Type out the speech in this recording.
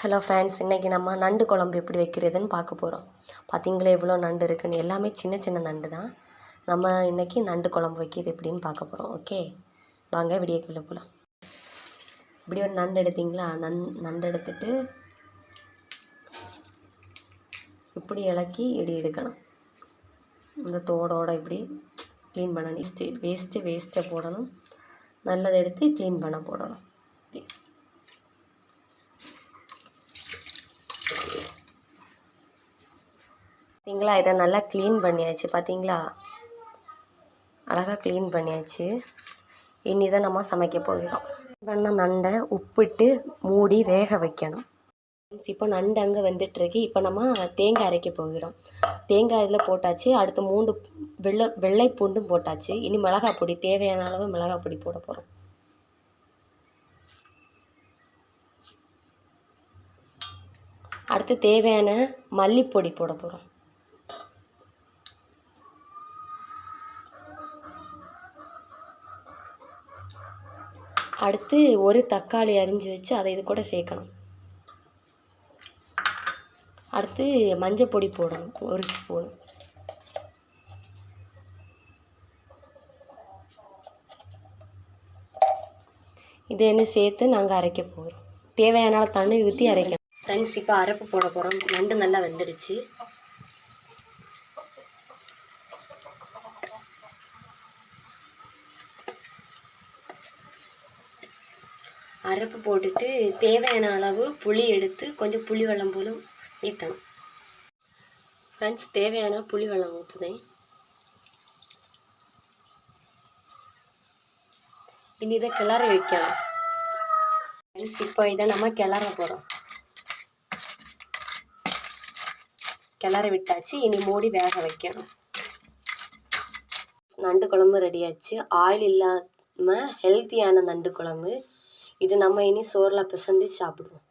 Hello friends இன்றைக்கி நம்ம நண்டு குழம்பு எப்படி வைக்கிறதுன்னு பார்க்க போகிறோம் பார்த்தீங்களா எவ்வளோ நண்டு இருக்குன்னு? எல்லாமே சின்ன சின்ன நண்டு தான் நம்ம இன்றைக்கி நண்டு குழம்பு வைக்கிறது எப்படின்னு பார்க்க போகிறோம் ஓகே வாங்க விடியக்குள்ளே போகலாம் இப்படி ஒரு நண்டு எடுத்தீங்களா? நன் நண்டு எடுத்துட்டு இப்படி இலக்கி இடி எடுக்கணும். இந்த தோடோட இப்படி க்ளீன் பண்ணணும். வேஸ்ட்டு வேஸ்ட்டு வேஸ்ட்டை போடணும். நல்லதை எடுத்து க்ளீன் பண்ண போடணும். பார்த்தீங்களா இதை நல்லா க்ளீன் பண்ணியாச்சு பார்த்தீங்களா அழகாக க்ளீன் பண்ணியாச்சு. இனி தான் நம்ம சமைக்க போகிறோம். பண்ண நண்டை உப்பிட்டு மூடி வேக வைக்கணும். இப்போ நண்டு அங்கே வந்துட்டுருக்கு. இப்போ நம்ம தேங்காய் அரைக்க போகிறோம். தேங்காய் இதில் போட்டாச்சு. அடுத்து மூண்டு வெள்ளை வெள்ளை பூண்டும் போட்டாச்சு. இனி மிளகாய் பொடி தேவையான அளவு மிளகாய் பொடி போட போகிறோம் அடுத்து தேவையான மல்லிப்பொடி போட போகிறோம் அடுத்து ஒரு தக்காளி அரிஞ்சு வச்சு அதை இது கூட சேர்க்கணும். அடுத்து மஞ்சள் பொடி போடணும் ஒரு ஸ்பூன் இது என்ன சேர்த்து நாங்கள் அரைக்க போகிறோம் தேவையான தண்ணி ஊற்றி அரைக்கணும். ஃப்ரெண்ட்ஸ் இப்போ அரைப்பு போட போகிறோம் நண்டு நல்லா வெந்துடுச்சு. அரப்பு போட்டுட்டு தேவையான அளவு புளி எடுத்து கொஞ்சம் புளி வெள்ளம் போலும் ஊற்றணும் ஃப்ரெண்ட்ஸ் தேவையான புளி வெள்ளம் ஊற்றுதேன் இனி இதை கிளற வைக்கலாம். இப்போ இதை நம்ம கிளற போகிறோம் கிளற விட்டாச்சு இனி மூடி வேக வைக்கணும். நண்டு குழம்பு ரெடியாச்சு. ஆயில் இல்லாமல் ஹெல்த்தியான நண்டு குழம்பு. இது நம்ம இனி சோறில் பிசைஞ்சு சாப்பிடுவோம்.